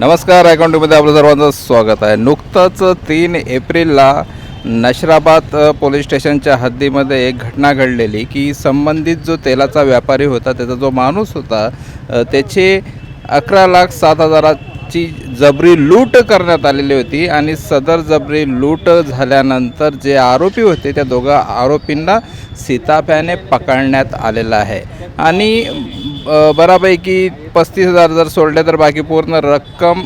नमस्कार अकाउंटमध्ये आपलं सर्वांचं स्वागत आहे. नुकतंच तीन एप्रिलला नशराबाद पोलीस स्टेशनच्या हद्दीमध्ये एक घटना घडलेली की संबंधित जो तेलाचा व्यापारी होता त्याचा जो माणूस होता त्याचे अकरा लाख सात हजारा ची जबरी लूट करण्यात आलेली होती आणि सदर जबरी लूट झाल्यानंतर जे आरोपी होते त्या दोघा आरोपींना सीताप्याने पकडण्यात आलेलं आहे. आणि बऱ्यापैकी पस्तीस हजार जर सोडले तर बाकी पूर्ण रक्कम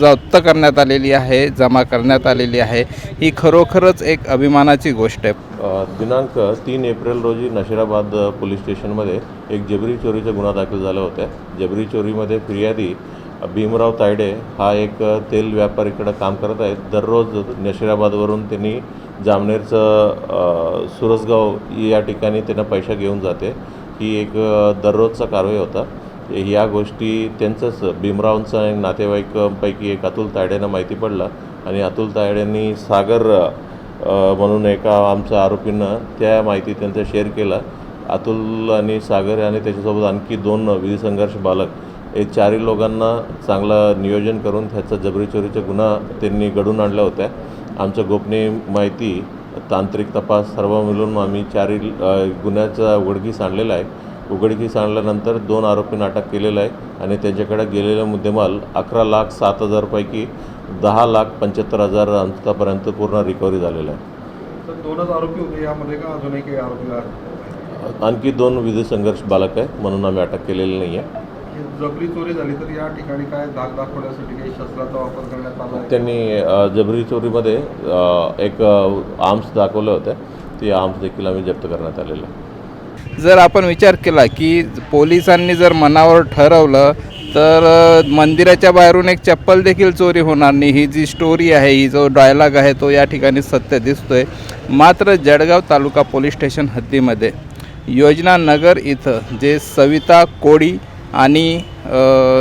जप्त करण्यात आलेली आहे जमा करण्यात आलेली आहे. ही खरोखरच एक अभिमानाची गोष्ट आहे. दिनांक तीन एप्रिल रोजी नशिराबाद पोलीस स्टेशनमध्ये एक जबरी चोरीचा गुन्हा दाखल झाला होता. जबरी चोरीमध्ये फिर्यादी भीमराव तायडे हा एक तेल व्यापारीकडं काम करत आहेत. दररोज नशिराबादवरून त्यांनी जामनेरचं सुरसगाव या ठिकाणी त्यांना पैसा घेऊन जाते. ही एक दररोजचा कारवाई होता. या गोष्टी त्यांचंच भीमरावांचा एक नातेवाईकपैकी एक अतुल तायडेनं माहिती पडलं आणि अतुल तायडेंनी सागर म्हणून एका आमच्या आरोपीनं त्या माहिती त्यांचा शेअर केला. अतुल आणि सागर आणि त्याच्यासोबत आणखी दोन विधी संघर्ष बालक हे चारही लोकांना चांगलं नियोजन करून त्याचा जबरी चोरीचा गुन्हा त्यांनी घडून आणल्या होत्या. आमचं गोपनीय माहिती तांत्रिक तपास सर्व मिळून आम्ही चारही गुन्ह्याचा उघडकीस आणलेला आहे. उघडकीस आणल्यानंतर दोन आरोपींना अटक केलेलं आहे आणि त्यांच्याकडे गेलेला मुद्देमाल अकरा लाख सात हजारपैकी दहा लाख पंच्याहत्तर हजार आतापर्यंत पूर्ण रिकव्हरी झालेला आहे. तर दोनच आरोपी होते यामध्ये का अजूनही काही आरोपी आणखी दोन विधी संघर्ष बालक आहे म्हणून आम्ही अटक केलेली नाही आहे जबरी चोरी झाली तर या ठिकाणी काय दाग दाखवण्यासाठी काही शस्त्राचा वापर करण्यात आला त्यांनी जबरी चोरीमध्ये एक आर्म्स दाखवले होते. ते आर्म्स देखील आम्ही जप्त करण्यात आलेले जर आपण विचार केला की पोलिसांनी जर मनावर ठरवलं तर मंदिराच्या बाहेरून एक चप्पल देखील चोरी होणार नाही. ही जी स्टोरी आहे ही जो डायलॉग आहे तो या ठिकाणी सत्य दिसतोय. मात्र जळगाव तालुका पोलीस स्टेशन हद्दीमध्ये योजना नगर इथं जे सविता कोळी आणि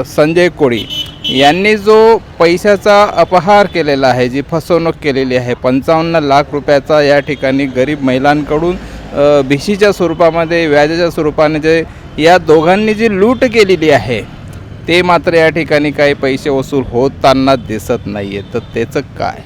संजय कोळी यांनी जो पैशाचा अपहार केलेला आहे जी फसवणूक केलेली आहे पंचावन्न लाख रुपयाचा या ठिकाणी गरीब महिलांकडून भिशीच्या स्वरूपामध्ये व्याजाच्या स्वरूपाने जे या दोघांनी जी लूट केलेली आहे ते मात्र या ठिकाणी काही पैसे वसूल होताना दिसत नाही आहे तर त्याचं काय?